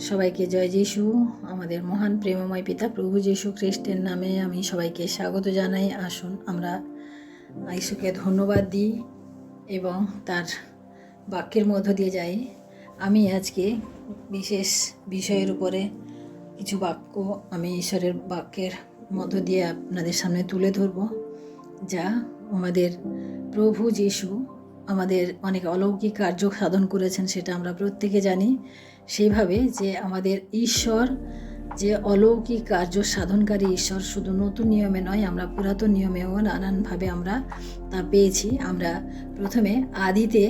সবাইকে জয় যিশু। আমাদের মহান প্রেমময় পিতা প্রভু যিশু খ্রিস্টের নামে আমি সবাইকে স্বাগত জানাই। আসুন আমরা যিশুকে ধন্যবাদ দিই এবং তার বাক্যের মধ্য দিয়ে যাই। আমি আজকে বিশেষ বিষয়ের উপরে কিছু বাক্য আমি ঈশ্বরের বাক্যের মধ্য দিয়ে আপনাদের সামনে তুলে ধরব, যা আমাদের প্রভু যিশু আমাদের অনেক অলৌকিক কার্য সাধন করেছেন, সেটা আমরা প্রত্যেকে জানি। সেইভাবে যে আমাদের ঈশ্বর, যে অলৌকিক কার্য সাধনকারী ঈশ্বর শুধু নতুন নিয়মে নয়, আমরা পুরাতন নিয়মেও নানানভাবে আমরা তা পেয়েছি। আমরা প্রথমে আদিতে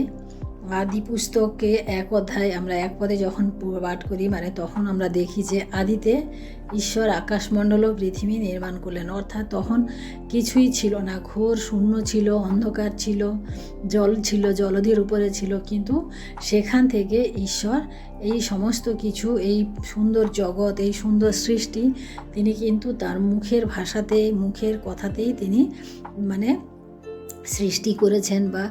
আদি পুস্তকে এক অধ্যায় আমরা এক পদে যখন পাঠ করি মানে তখন আমরা দেখি যে আদিতে ঈশ্বর আকাশমণ্ডল ও পৃথিবী নির্মাণ করলেন। অর্থাৎ তখন কিছুই ছিল না। ঘোর শূন্য ছিল, অন্ধকার ছিল, জল ছিল, জলধির উপরে ছিল। কিন্তু সেখান থেকে ঈশ্বর এই সমস্ত কিছু, এই সুন্দর জগৎ, এই সুন্দর সৃষ্টি, তিনি কিন্তু তার মুখের ভাষাতে মুখের কথাতেই তিনি মানে সৃষ্টি করেছেন বা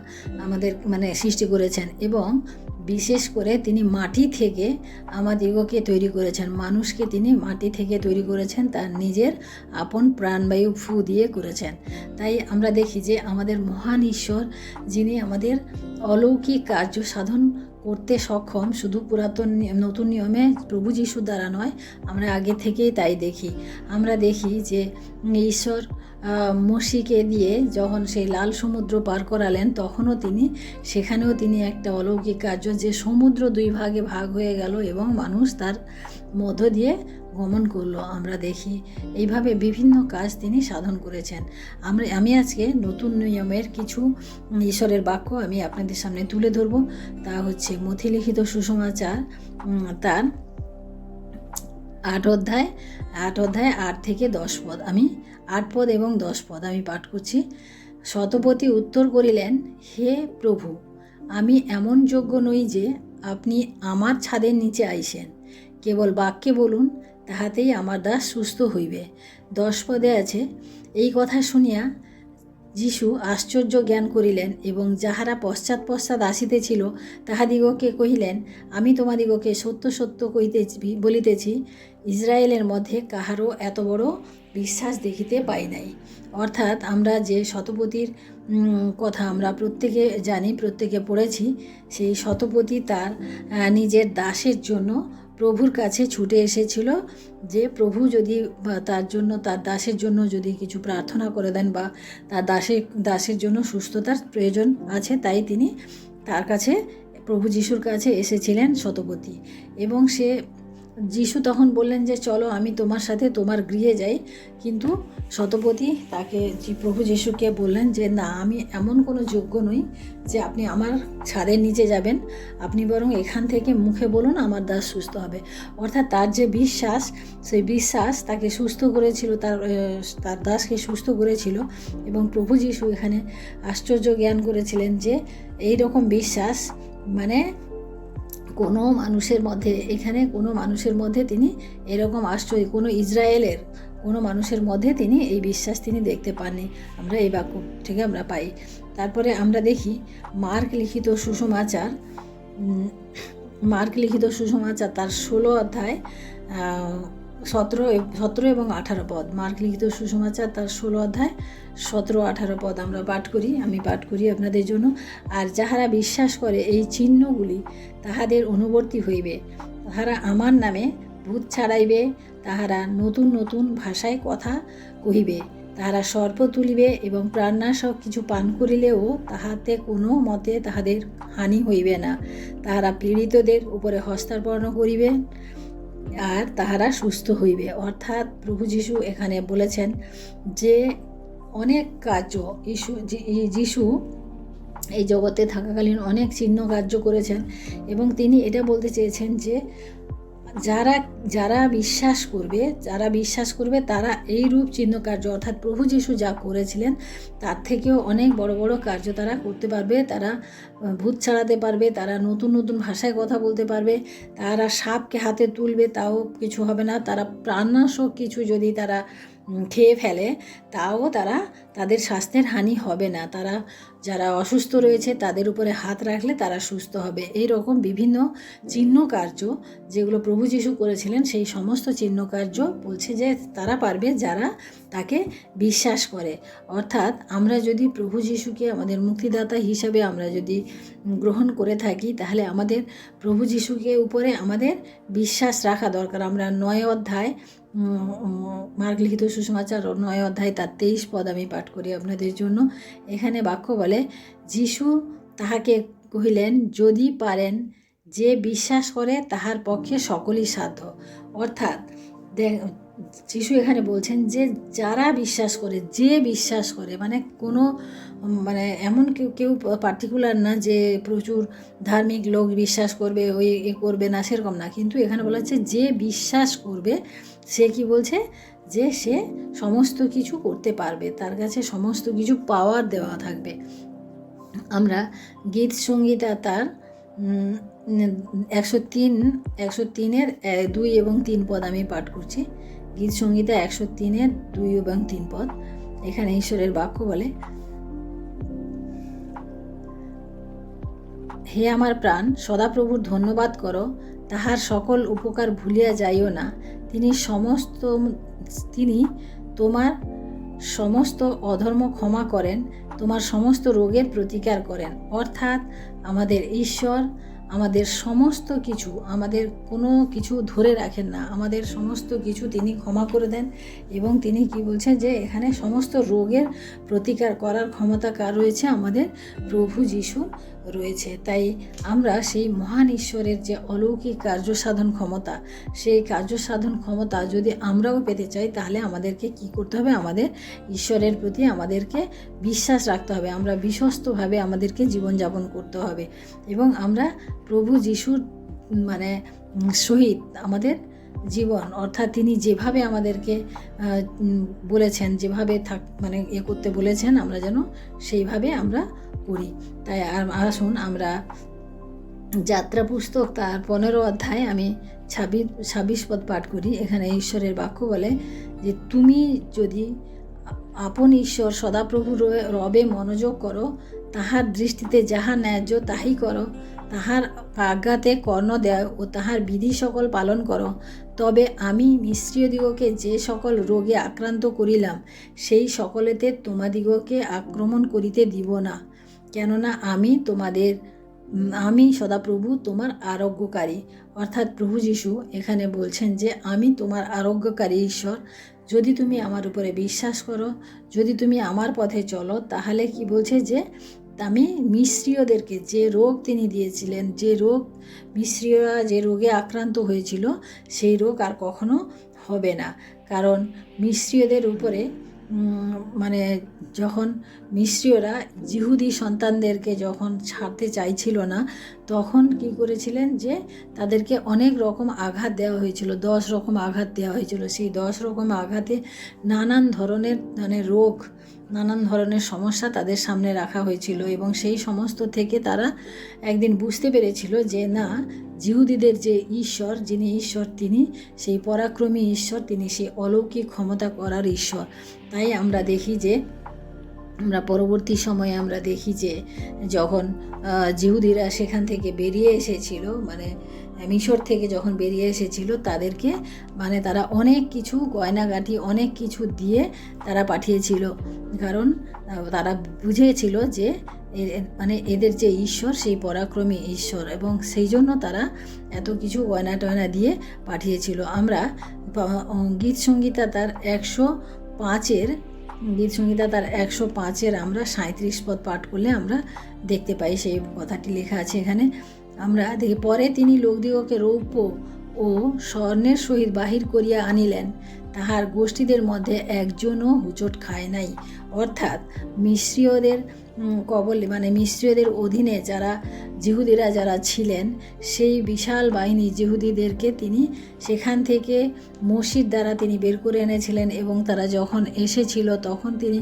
আমাদের মানে সৃষ্টি করেছেন এবং বিশেষ করে তিনি মাটি থেকে আমাদিগকে তৈরি করেছেন। মানুষকে তিনি মাটি থেকে তৈরি করেছেন, তার নিজের আপন প্রাণবায়ু ফু দিয়ে করেছেন। তাই আমরা দেখি যে আমাদের মহান ঈশ্বর, যিনি আমাদের অলৌকিক কার্য সাধন করতে সক্ষম, শুধু পুরাতন নতুন নিয়মে প্রভু যিশু দ্বারা নয়, আমরা আগে থেকেই তাই দেখি। আমরা দেখি যে ঈশ্বর মসিকে দিয়ে যখন সেই লাল সমুদ্র পার করালেন, তখনও তিনি, সেখানেও তিনি একটা অলৌকিক কার্য, যে সমুদ্র দুই ভাগে ভাগ হয়ে গেল এবং মানুষ তার মধ্য দিয়ে গমন করল। আমরা দেখি, এইভাবে বিভিন্ন কাজ তিনি সাধন করেছেন। আমরা, আমি আজকে নতুন নিয়মের কিছু ঈশ্বরের বাক্য আমি আপনাদের সামনে তুলে ধরব। তা হচ্ছে, মথিলিখিত সুষমাচার তার আট অধ্যায় আট অধ্যায়, আট থেকে দশ পদ। আমি আট পদ এবং দশ পদ আমি পাঠ করছি। শতপতি উত্তর করিলেন, হে প্রভু, আমি এমন যোগ্য নই যে আপনি আমার ছাদের নিচে আইসেন। কেবল বাক্যে বলুন, তাহাতেই আমার দাস সুস্থ হইবে। দশ পদে আছে, এই কথা শুনিয়া যিশু আশ্চর্য জ্ঞান করিলেন এবং যাহারা পশ্চাৎ পশ্চাৎ আসিতেছিল, তাহাদিগকে কহিলেন, আমি তোমাদিগকে সত্য সত্য কইতেছি, বলিতেছি ইসরায়েলের মধ্যে কাহারও এত বড় বিশ্বাস দেখিতে পাই নাই। অর্থাৎ আমরা যে শতপতির কথা আমরা প্রত্যেকে জানি, প্রত্যেকে পড়েছি, সেই শতপতি তার নিজের দাসের জন্য প্রভুর কাছে ছুটে এসেছিল। যে প্রভু যদি তার জন্য, তার দাসের জন্য যদি কিছু প্রার্থনা করে দেন বা তার দাসের দাসের জন্য সুস্থতার প্রয়োজন আছে, তাই তিনি তার কাছে, প্রভু যিশুর কাছে এসেছিলেন শতপতি এবং সে যিশু তখন বললেন যে, চলো, আমি তোমার সাথে তোমার গৃহে যাই। কিন্তু শতপতি তাকে প্রভু যিশুকে বললেন যে, না, আমি এমন কোনো যোগ্য নই যে আপনি আমার ছাদের নিচে যাবেন। আপনি বরং এখান থেকে মুখে বলুন, আমার দাস সুস্থ হবে। অর্থাৎ তার যে বিশ্বাস, সেই বিশ্বাস তাকে সুস্থ করেছিল, তার তার দাসকে সুস্থ করেছিল এবং প্রভু যিশু এখানে আশ্চর্য জ্ঞান করেছিলেন যে এই রকম বিশ্বাস মানে কোনো মানুষের মধ্যে, এখানে কোনো মানুষের মধ্যে তিনি এরকম আশ্চর্য, কোনো ইসরায়েলের কোনো মানুষের মধ্যে তিনি এই বিশ্বাস তিনি দেখতে পাননি। আমরা এই বাক্য থেকে আমরা পাই। তারপরে আমরা দেখি মার্ক লিখিত সুষমাচার মার্ক লিখিত সুষমাচার তার ষোলো অধ্যায় সতেরো সতেরো এবং আঠারো পদ। মার্ক লিখিত সুসমাচার তার ষোলো অধ্যায়। সতেরো, আঠারো পদ আমরা পাঠ করি, আমি পাঠ করি আপনাদের জন্য। আর যাহারা বিশ্বাস করে এই চিহ্নগুলি তাহাদের অনুবর্তী হইবে। তাহারা আমার নামে ভূত ছাড়াইবে, তাহারা নতুন নতুন ভাষায় কথা কহিবে। তাহারা সর্প তুলিবে এবং প্রাণনাশক কিছু পান করিলেও তাহাতে কোনো মতে তাহাদের হানি হইবে না। তাহারা পীড়িতদের উপরে হস্তার্পণ করিবে। আর তাহারা সুস্থ হইবে। অর্থাৎ প্রভু যিশু এখানে বলেছেন যে, অনেক কার্য ইসু যিশু এই জগতে থাকাকালীন অনেক চিহ্ন কার্য করেছেন এবং তিনি এটা বলতে চেয়েছেন যে যারা যারা বিশ্বাস করবে, যারা বিশ্বাস করবে তারা এই রূপ চিহ্ন কার্য অর্থাৎ প্রভু যিশু যা করেছিলেন, তার থেকেও অনেক বড় বড় কার্য তারা করতে পারবে। তারা ভূত ছাড়াতে পারবে, তারা নতুন নতুন ভাষায় কথা বলতে পারবে, তারা সাপকে হাতে তুলবে, তাও কিছু হবে না। তারা প্রাণনাশক কিছু যদি তারা খেয়ে ফেলে, তাও তারা তাদের স্বাস্থ্যের হানি হবে না। তারা যারা অসুস্থ রয়েছে তাদের উপরে হাত রাখলে তারা সুস্থ হবে। এই রকম বিভিন্ন চিহ্ন কার্য যেগুলো প্রভু যিশু করেছিলেন, সেই সমস্ত চিহ্ন কার্য বলছে যে তারা পারবে যারা তাকে বিশ্বাস করে। অর্থাৎ আমরা যদি প্রভু যিশুকে আমাদের মুক্তিদাতা হিসাবে আমরা যদি গ্রহণ করে থাকি, তাহলে আমাদের প্রভু যিশুকে উপরে আমাদের বিশ্বাস রাখা দরকার। আমরা নয় অধ্যায় উম, সুষমাচার নয় অধ্যায় তার তেইশ পদ আমি পাঠ করি আপনাদের জন্য। এখানে বাক্য বলে যিশু তাহাকে কহিলেন যদি পারেন যে বিশ্বাস করে তাহার পক্ষে সকলই সাধ্য। অর্থাৎ যিশু এখানে বলছেন যে যারা বিশ্বাস করে, যে বিশ্বাস করে মানে কোনো মানে এমন কেউ কেউ পার্টিকুলার না যে প্রচুর ধার্মিক লোক বিশ্বাস করবে, ওই এ করবে না, সেরকম না। কিন্তু এখানে বলা হচ্ছে যে বিশ্বাস করবে, সে কি বলছে? যে সে সমস্ত কিছু করতে পারবে, তার কাছে সমস্ত কিছু পাওয়ার দেওয়া থাকবে। আমরা গীত সঙ্গীতা তার একশো তিন, একশো তিনের দুই এবং তিন পদ আমি পাঠ করছি। গীত সঙ্গীতা একশো তিনের দুই এবং তিন পদ। এখানে ঈশ্বরের বাক্য বলে, হে আমার প্রাণ, সদাপ্রভুর ধন্যবাদ করো, তাহার সকল উপকার ভুলিয়া যাইও না। তিনি সমস্ত, তিনি তোমার সমস্ত অধর্ম ক্ষমা করেন, তোমার সমস্ত রোগের প্রতিকার করেন। অর্থাৎ আমাদের ঈশ্বর আমাদের সমস্ত কিছু, আমাদের কোনো কিছু ধরে রাখেন না। আমাদের সমস্ত কিছু তিনি ক্ষমা করে দেন এবং তিনি কি বলছেন যে, এখানে সমস্ত রোগের প্রতিকার করার ক্ষমতা কার রয়েছে? আমাদের প্রভু যিশু রয়েছে। তাই আমরা সেই মহান ঈশ্বরের যে অলৌকিক কার্য সাধন ক্ষমতা, সেই কার্য সাধন ক্ষমতা যদি আমরাও পেতে চাই, তাহলে আমাদেরকে কি করতে হবে? আমাদের ঈশ্বরের প্রতি আমাদেরকে বিশ্বাস রাখতে হবে। আমরা বিশ্বস্তভাবে আমাদেরকে জীবনযাপন করতে হবে। এবং আমরা প্রভু যিশুর মানে সহিত আমাদের জীবন, অর্থাৎ তিনি যেভাবে আমাদেরকে বলেছেন, যেভাবে থাক মানে এ করতে বলেছেন, আমরা যেন সেইভাবে আমরা করি। তাই আর- আসুন আমরা যাত্রা পুস্তক তার পনেরো অধ্যায় আমি ছাব্বিশ ছাব্বিশ পদ পাঠ করি। এখানে ঈশ্বরের বাক্য বলে যে, তুমি যদি আপন ঈশ্বর, সদাপ্রভু রবে মনোযোগ করো, তাহার দৃষ্টিতে যাহা ন্যায্য তাহাই করো। তাহার আজ্ঞাতে কর্ণ দেয় ও তাহার বিধি সকল পালন করো। তবে আমি মিশ্রীয়দিগকে যে সকল রোগে আক্রান্ত করিলাম, সেই সকলেতে তোমাদিগকে আক্রমণ করিতে দিব না। কেননা আমি তোমাদের, আমি সদাপ্রভু তোমার আরোগ্যকারী। অর্থাৎ প্রভু যিশু এখানে বলছেন যে, আমি তোমার আরোগ্যকারী ঈশ্বর। যদি তুমি আমার উপরে বিশ্বাস করো, যদি তুমি আমার পথে চলো, তাহলে কি বলছে যে আমি মিশ্রীয়দেরকে যে রোগ তিনি দিয়েছিলেন, যে রোগ মিশ্রীয়রা যে রোগে আক্রান্ত হয়েছিল, সেই রোগ আর কখনো হবে না। কারণ মিশ্রীয়দের উপরে মানে যখন মিশ্রীয়রা জিহুদি সন্তানদেরকে যখন ছাড়তে চাইছিল না, তখন কি করেছিলেন যে তাদেরকে অনেক রকম আঘাত দেওয়া হয়েছিল, দশ রকম আঘাত দেওয়া হয়েছিল। সেই দশ রকম আঘাতে নানান ধরনের মানে রোগ নানান ধরনের সমস্যা তাদের সামনে রাখা হয়েছিল এবং সেই সমস্ত থেকে তারা একদিন বুঝতে পেরেছিল যে না, জিহুদিদের যে ঈশ্বর, যিনি ঈশ্বর, তিনি সেই পরাক্রমী ঈশ্বর, তিনি সেই অলৌকিক ক্ষমতা করার ঈশ্বর। তাই আমরা দেখি যে, আমরা পরবর্তী সময়ে আমরা দেখি যে যখন জিহুদিরা সেখান থেকে বেরিয়ে এসেছিল মানে মিশর থেকে যখন বেরিয়ে এসেছিল তাদেরকে মানে তারা অনেক কিছু গয়নাগাটি, অনেক কিছু দিয়ে তারা পাঠিয়েছিল। কারণ তারা বুঝেছিল যে মানে এদের যে ঈশ্বর, সেই পরাক্রমী ঈশ্বর এবং সেই জন্য তারা এত কিছু গয়না টয়না দিয়ে পাঠিয়েছিল। আমরা গীত সঙ্গীতা তার একশো পাঁচের, গীত সঙ্গীতা তার একশো পাঁচের আমরা সাঁত্রিশ পদ পাঠ করলে আমরা দেখতে পাই। সেই কথাটি লেখা আছে এখানে। আমরা পরে তিনি লোকদিগকে রৌপ্য ও স্বর্ণের সহিত বাহির করিয়া আনিলেন। তাহার গোষ্ঠীদের মধ্যে একজনও হুচট খায় নাই। অর্থাৎ মিশ্রীয়দের কবল মানে মিশ্রীয়দের অধীনে যারা জিহুদিরা যারা ছিলেন, সেই বিশাল বাহিনী জিহুদিদেরকে তিনি সেখান থেকে মসজিদ দ্বারা তিনি বের করে এনেছিলেন এবং তারা যখন এসেছিল তখন তিনি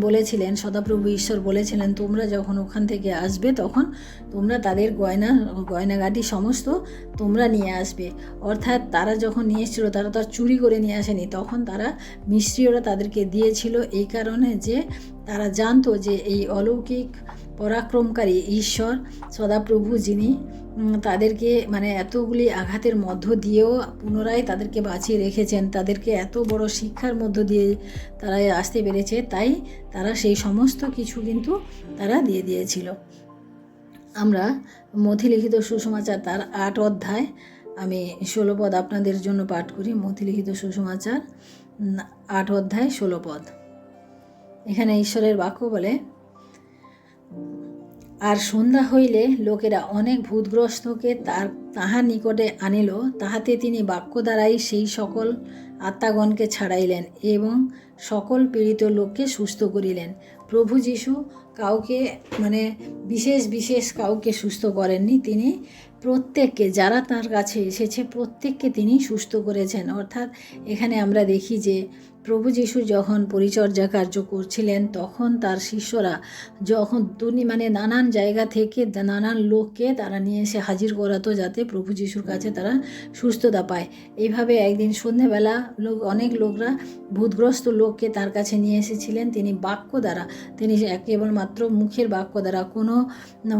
বলেছিলেন, সদাপ্রভু ঈশ্বর বলেছিলেন, তোমরা যখন ওখান থেকে আসবে তখন তোমরা তাদের গয়না, গয়নাগাটি সমস্ত তোমরা নিয়ে আসবে। অর্থাৎ তারা যখন নিয়ে এসেছিল, তারা তো চুরি করে নিয়ে আসেনি, তখন তারা মিস্ত্রিওরা তাদেরকে দিয়েছিল এই কারণে যে তারা জানতো যে এই অলৌকিক পরাক্রমকারী ঈশ্বর সদাপ্রভু যিনি তাদেরকে মানে এতগুলি আঘাতের মধ্য দিয়েও পুনরায় তাদেরকে বাঁচিয়ে রেখেছেন, তাদেরকে এত বড় শিক্ষার মধ্য দিয়ে তারা আসতে পেরেছে, তাই তারা সেই সমস্ত কিছু কিন্তু তারা দিয়ে দিয়েছিল। আমরা মথিলিখিত সুসমাচার তার আট অধ্যায়, আমি ষোলো পদ আপনাদের জন্য পাঠ করি। মথিলিখিত সুসমাচার আট অধ্যায়, ষোলো পদ। এখানে ঈশ্বরের বাক্য বলে, আর সন্ধ্যা হইলে লোকেরা অনেক ভূতগ্রস্তকে তার, তাহার নিকটে আনিল। তাহাতে তিনি বাক্য দ্বারাই সেই সকল আত্মাগণকে ছাড়াইলেন এবং সকল পীড়িত লোককে সুস্থ করিলেন। প্রভু যিশু কাউকে মানে বিশেষ বিশেষ কাউকে সুস্থ করেননি। তিনি প্রত্যেককে, যারা তার কাছে এসেছে, প্রত্যেককে তিনি সুস্থ করেছেন। অর্থাৎ এখানে আমরা দেখি যে প্রভু যিশু যখন পরিচর্যা কার্য করছিলেন, তখন তার শিষ্যরা যখন দুনি মানে নানান জায়গা থেকে নানান লোককে তারা নিয়ে এসে হাজির করাতো যাতে প্রভু যিশুর কাছে তারা সুস্থতা পায়। এইভাবে একদিন সন্ধেবেলা লোক, অনেক লোকরা, ভূতগ্রস্ত লোককে তার কাছে নিয়ে এসেছিলেন। তিনি বাক্য দ্বারা, তিনি কেবলমাত্র মুখের বাক্য দ্বারা, কোনো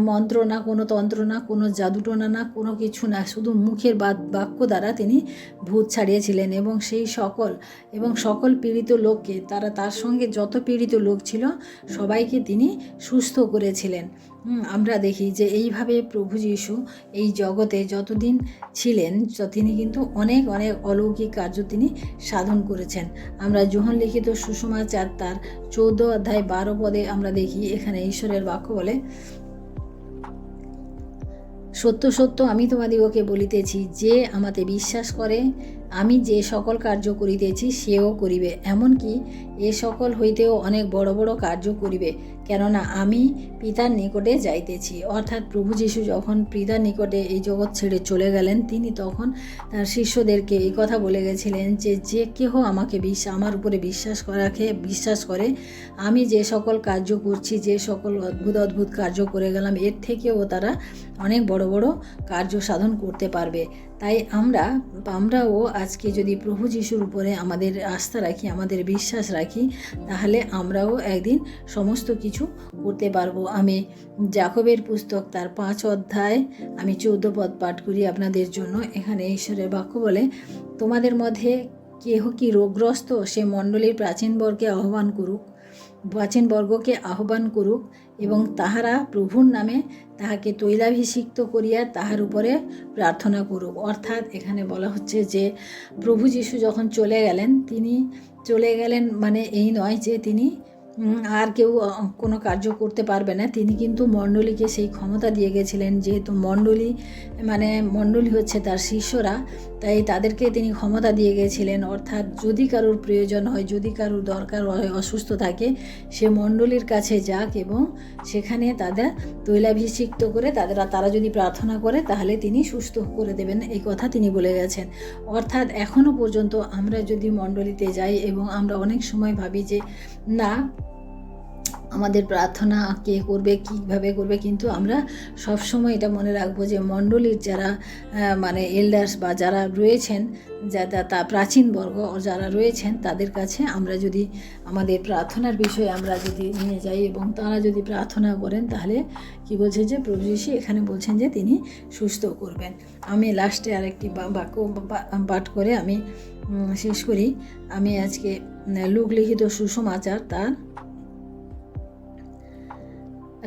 মন্ত্র না, কোনো তন্ত্র না, কোনো জাদুটোনা না কোনো কিছু না, শুধু মুখের বাক্য দ্বারা তিনি ভূত ছাড়িয়েছিলেন। এবং সেই সকল, এবং সকল পীড়িত লোককে, তারা তার সঙ্গে যত পীড়িত লোক ছিল, সবাইকে তিনি সুস্থ করেছিলেন। আমরা দেখি যে এইভাবে প্রভু যীশু এই জগতে যতদিন ছিলেন তিনি কিন্তু অনেক অনেক অলৌকিক কার্য তিনি সাধন করেছেন। আমরা যোহন লিখিত সুষমাচার তার চৌদ্দ অধ্যায় বারো পদে আমরা দেখি, এখানে ঈশ্বরের বাক্য বলে, সত্য সত্য, আমি তোমাদিগকে বলিতেছি, যে আমাতে বিশ্বাস করে আমি যে সকল কার্য করিতেছি, সেও করিবে। এমনকি এ সকল হইতেও অনেক বড় বড় কার্য করিবে, কেননা আমি পিতার নিকটে যাইতেছি। অর্থাৎ প্রভু যীশু যখন পিতার নিকটে এই জগৎ ছেড়ে চলে গেলেন, তিনি তখন তার শিষ্যদেরকে এই কথা বলে গেছিলেন যে যে কেহ আমাকে বিশ্বাস আমার উপরে বিশ্বাস রাখে বিশ্বাস করে, আমি যে সকল কার্য করছি, যে সকল অদ্ভুত অদ্ভুত কার্য করে গেলাম, এর থেকেও তারা অনেক বড় বড় কার্য সাধন করতে পারবে। তাই আমরা, আমরাও আজকে যদি প্রভু যিশুর উপরে আমাদের আস্থা রাখি, আমাদের বিশ্বাস রাখি, তাহলে আমরাও একদিন সমস্ত কিছু করতে পারব। আমি জাকবের পুস্তক তার পাঁচ অধ্যায়, আমি চৌদ্দ পদ পাঠ করি আপনাদের জন্য। এখানে ঈশ্বরের বাক্য বলে, তোমাদের মধ্যে কেহ কি রোগগ্রস্ত, সে মণ্ডলীর প্রাচীনবর্গকে আহ্বান করুক। প্রাচীনবর্গকে আহ্বান করুক এবং তাহারা প্রভুর নামে তাহাকে তৈলাভিষিক্ত করিয়া তাহার উপরে প্রার্থনা করুক। অর্থাৎ এখানে বলা হচ্ছে যে, প্রভু যিশু যখন চলে গেলেন, তিনি চলে গেলেন মানে এই নয় যে তিনি আর কেউ কোনো কার্য করতে পারবে না। তিনি কিন্তু মণ্ডলীকে সেই ক্ষমতা দিয়ে গেছিলেন, যেহেতু মণ্ডলী মানে মণ্ডলী হচ্ছে তার শিষ্যরা, তাই তাদেরকে তিনি ক্ষমতা দিয়ে গেছিলেন। অর্থাৎ যদি কারোর প্রয়োজন হয়, যদি কারোর দরকার হয়, অসুস্থ থাকে, সে মণ্ডলীর কাছে যাক এবং সেখানে তাদের তৈলাভিষিক্ত করে তাদের, তারা যদি প্রার্থনা করে, তাহলে তিনি সুস্থ করে দেবেন, এই কথা তিনি বলে গেছেন। অর্থাৎ এখনও পর্যন্ত আমরা যদি মণ্ডলীতে যাই এবং আমরা অনেক সময় ভাবি যে, না আমাদের প্রার্থনা কে করবে, কীভাবে করবে, কিন্তু আমরা সব সময় এটা মনে রাখব যে মণ্ডলীর যারা মানে এল্ডার্স বা যারা রয়েছেন যারা তা প্রাচীন বর্গ যারা রয়েছেন, তাদের কাছে আমরা যদি আমাদের প্রার্থনার বিষয়ে আমরা যদি নিয়ে যাই এবং তারা যদি প্রার্থনা করেন, তাহলে কি বলছে যে প্রভু যীশু এখানে বলছেন যে তিনি সুস্থ করবেন। আমি লাস্টে আরেকটি বাক্য পাঠ করে আমি শেষ করি। আমি আজকে লোকলিখিত সুষমাচার তার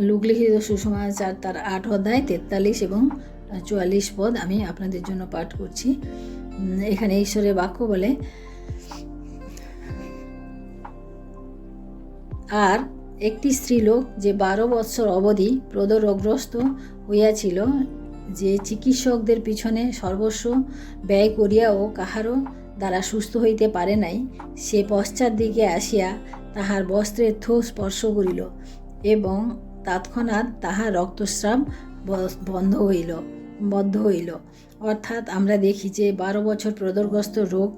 লোকলিখিত সুষমাচার তার আট অধ্যায় তেতাল্লিশ এবং চুয়াল্লিশ পদ আমি আপনাদের জন্য পাঠ করছি। এখানে ঈশ্বরের বাক্য বলে, আর একটি স্ত্রীলোক যে বারো বৎসর অবধি প্রদরোগগ্রস্ত হইয়াছিল, যে চিকিৎসকদের পিছনে সর্বস্ব ব্যয় করিয়াও কাহারও দ্বারা সুস্থ হইতে পারে নাই, সে পশ্চাৎ দিকে আসিয়া তাহার বস্ত্রের থো স্পর্শ করিল এবং তৎক্ষণাৎ তাহার রক্তস্রাব বন্ধ হইল, বদ্ধ হইল। অর্থাৎ আমরা দেখি যে বারো বছর প্রদরগ্রস্ত রোগ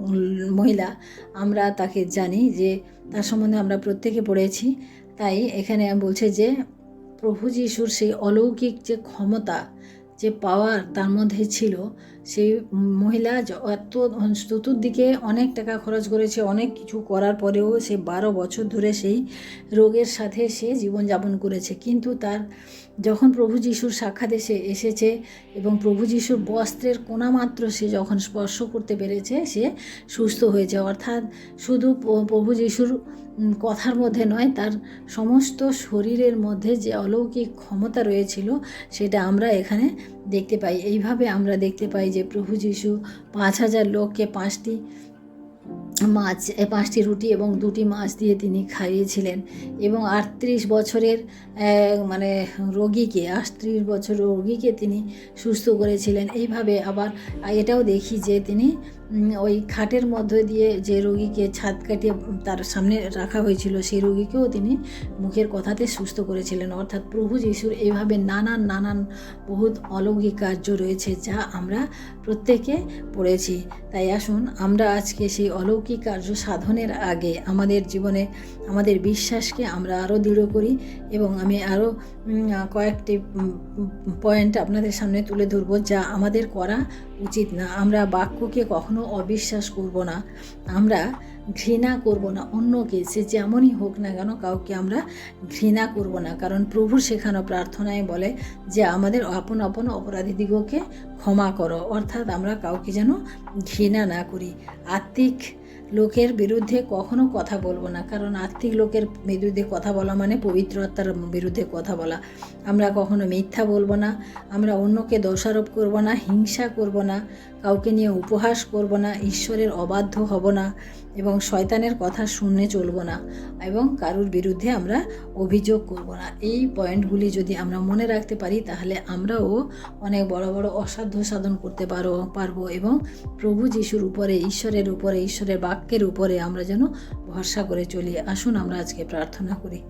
মহিলা, আমরা তাকে জানি যে তার সম্বন্ধে আমরা প্রত্যেকে পড়েছি। তাই এখানে বলছে যে প্রভু যিশুর সেই অলৌকিক যে ক্ষমতা যে পাওয়ার তার মধ্যে ছিল, সেই মহিলা এত চতুর্দিকে অনেক টাকা খরচ করেছে, অনেক কিছু করার পরেও সে বারো বছর ধরে সেই রোগের সাথে সে জীবনযাপন করেছে। কিন্তু তার যখন প্রভু যিশুর সাক্ষাৎ এসে, এসেছে এবং প্রভু যিশুর বস্ত্রের কোনামাত্র সে যখন স্পর্শ করতে পেরেছে, সে সুস্থ হয়েছে। অর্থাৎ শুধু প্রভু যিশুর কথার মধ্যে নয়, তার সমস্ত শরীরের মধ্যে যে অলৌকিক ক্ষমতা রয়েছিল, সেটা আমরা এখানে দেখতে পাই। এইভাবে আমরা দেখতে পাই যে প্রভু যিশু পাঁচ হাজার লোককে পাঁচটি মাছ পাঁচটি রুটি এবং দুটি মাছ দিয়ে তিনি খাইয়েছিলেন। এবং আটত্রিশ বছরের মানে রোগীকে, আটত্রিশ বছর রোগীকে তিনি সুস্থ করেছিলেন। এইভাবে আবার এটাও দেখি যে তিনি ওই খাটের মধ্যে দিয়ে যে রোগীকে ছাদ কাটিয়ে তার সামনে রাখা হয়েছিল, সেই রোগীকেও তিনি মুখের কথাতে সুস্থ করেছিলেন। অর্থাৎ প্রভু যিশুর এইভাবে নানান নানান বহুত অলৌকিক কার্য রয়েছে যা আমরা প্রত্যেকে পড়েছি। তাই আসুন, আমরা আজকে সেই অলৌকিক কার্য সাধনের আগে আমাদের জীবনে, আমাদের বিশ্বাসকে আমরা আরও দৃঢ় করি এবং আমি আরও কয়েকটি পয়েন্ট আপনাদের সামনে তুলে ধরবো যা আমাদের করা উচিত না। আমরা বাক্যকে কখনো অবিশ্বাস করব না। আমরা ঘৃণা করব না অন্যকে, সে যেমনই হোক না কেন কাউকে আমরা ঘৃণা করব না। কারণ প্রভুর শেখানো প্রার্থনায় বলে যে, আমাদের আপন আপন অপরাধীদিগকে ক্ষমা করো। অর্থাৎ আমরা কাউকে যেন ঘৃণা না করি। আত্মিক লোকের বিরুদ্ধে কখনো কথা বলব না, কারণ আত্মিক লোকের বিরুদ্ধে কথা বলা মানে পবিত্র আত্মার বিরুদ্ধে কথা বলা। আমরা কখনো মিথ্যা বলব না, আমরা অন্যকে দোষারোপ করব না, হিংসা করব না, কাউকে নিয়ে উপহাস করব না, ঈশ্বরের অবাধ্য হব না। এবং শয়তানের কথা শুনে চলবো না এবং কারুর বিরুদ্ধে আমরা অভিযোগ করব না। এই পয়েন্টগুলি যদি আমরা মনে রাখতে পারি, তাহলে আমরাও অনেক বড় বড় অসাধ্য সাধন করতে পারো, পারব এবং প্রভু যিশুর উপরে, ঈশ্বরের উপরে, ঈশ্বরের বাক্যের উপরে আমরা যেন ভরসা করে চলি আসুন, আমরা আজকে প্রার্থনা করি।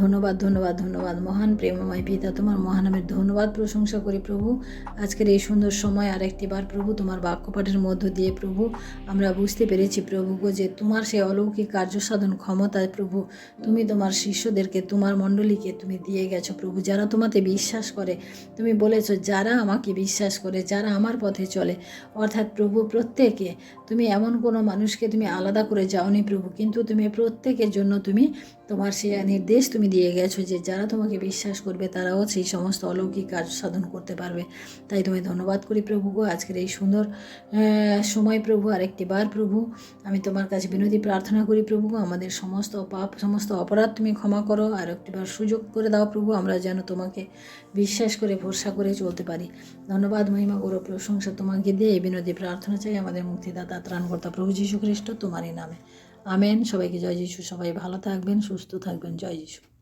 ধন্যবাদ ধন্যবাদ ধন্যবাদ, মহান, প্রেমময় পিতা, তোমার মহানামের ধন্যবাদ প্রশংসা করি প্রভু। আজকের এই সুন্দর সময় আরেকটি বার প্রভু, তোমার বাক্যপাঠের মধ্য দিয়ে প্রভু, আমরা বুঝতে পেরেছি প্রভু গো যে তোমার সেই অলৌকিক কার্যসাধন ক্ষমতায় প্রভু, তুমি তোমার শিষ্যদেরকে, তোমার মণ্ডলীকে তুমি দিয়ে গেছো প্রভু, যারা তোমাতে বিশ্বাস করে, তুমি বলেছ যারা আমাকে বিশ্বাস করে, যারা আমার পথে চলে, অর্থাৎ প্রভু প্রত্যেকে তুমি এমন কোনো মানুষকে তুমি আলাদা করে যাওনি প্রভু, কিন্তু তুমি প্রত্যেকের জন্য তুমি তোমার সে নির্দেশ তুমি দিয়ে গেছো যে যারা তোমাকে বিশ্বাস করবে তারাও সেই সমস্ত অলৌকিক কাজ সাধন করতে পারবে। তাই তুমি ধন্যবাদ করি প্রভু গো, আজকের এই সুন্দর সময় প্রভু, আরেকটি বার প্রভু, আমি তোমার কাছে বিনতি প্রার্থনা করি প্রভু আমাদের সমস্ত পাপ, সমস্ত অপরাধ তুমি ক্ষমা করো আর একটিবার সুযোগ করে দাও প্রভু, আমরা যেন তোমাকে বিশ্বাস করে ভরসা করে চলতে পারি। ধন্যবাদ, মহিমা গৌরব প্রশংসা তোমাকে দিয়ে এই বিনতি প্রার্থনা চাই আমাদের মুক্তিদাতা ত্রাণকর্তা প্রভু যীশু খ্রিস্ট তোমারই নামে। আমেন। সবাইকে জয় যিশু। সবাই ভালো থাকবেন, সুস্থ থাকবেন। জয় যিশু।